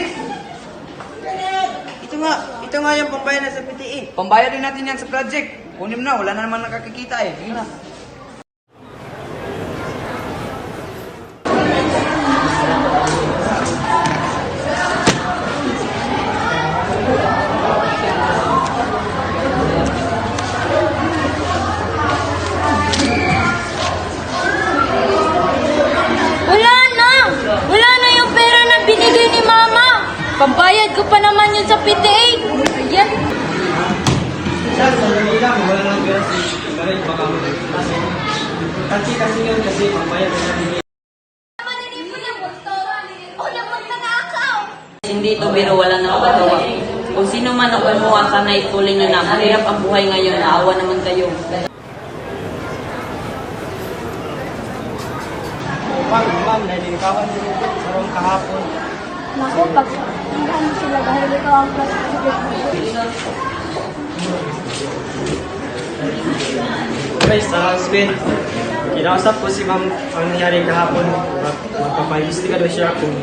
Chris! Kenneth! Ito nga, ito nga yung pambayad na sa PTE. Pambayad din natin yan sa project. Kunin mo na, wala na naman nakakikita eh. Yun na. Pa naman yun sa PTA! Ayan! Sir, lang. Wala nang si Karay. Baka kasi kasi kasi yun kasi pambayad na natin Hindi ito biro, wala nang pagawa. Kung sino man ang kumuha, sana ituloy nyo na. Mahirap ang buhay ngayon, naawa naman kayo. Ma'am, ma'am, nalilikawan din ito. Sarong kahapon. Naku, pag hindi sila dahil ikaw ang Guys, sa husband, kinausap ko si ma'am ang nangyari kahapon. Mag- Magpapaimbestiga daw siya kung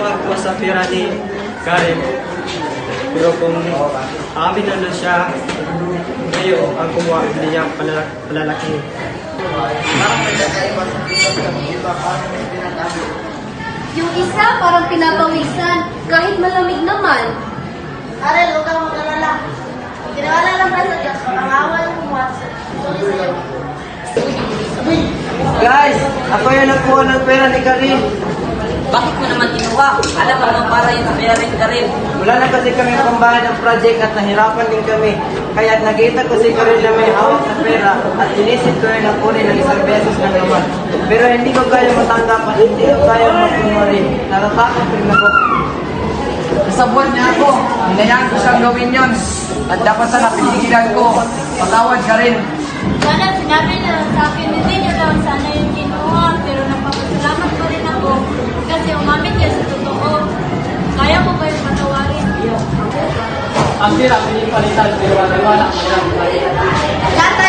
ang kuha sa pera ni Karen. Pero kung amin na daw siya, ngayon ang kumuha, hindi niya palala- palalaki. Yung isa parang pinapawisan, kahit malamig naman. Are, huwag kang mag-alala. Ginawala lang ba sa Diyos? Mo mo at sorry sa'yo. Guys, ako yung nagkuha ng pera ni Karin. Bakit mo naman kinuha? Alam mo naman para yung pera rin ka rin. Wala na kasi kami pambayad ng project at nahirapan din kami. Kaya nakita ko si Karin na may hawak na pera at inisip ko yun ang kunin ng isang beses na naman. Pero hindi ko kaya matanggap at hindi ko kaya makuha rin. Natatakot rin ako. Kasabot niya ako. Hinayaan ko siyang gawin yun. At dapat sana pinigilan ko. Patawad ka rin. Sana sinabi na sa akin, hindi niya daw sana yung kinuha, pero napapasalamat pa rin ako kasi umamin niya sa totoo. Kaya mo ba yung patawarin? Ang pira, pinipalitan, pero wala wala. Lahat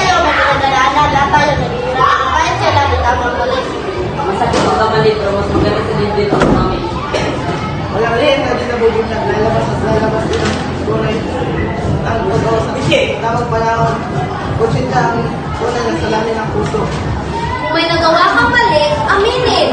panahon panahon. Kusinta ang una na salamin ng puso. Kung may nagawa kang mali, aminin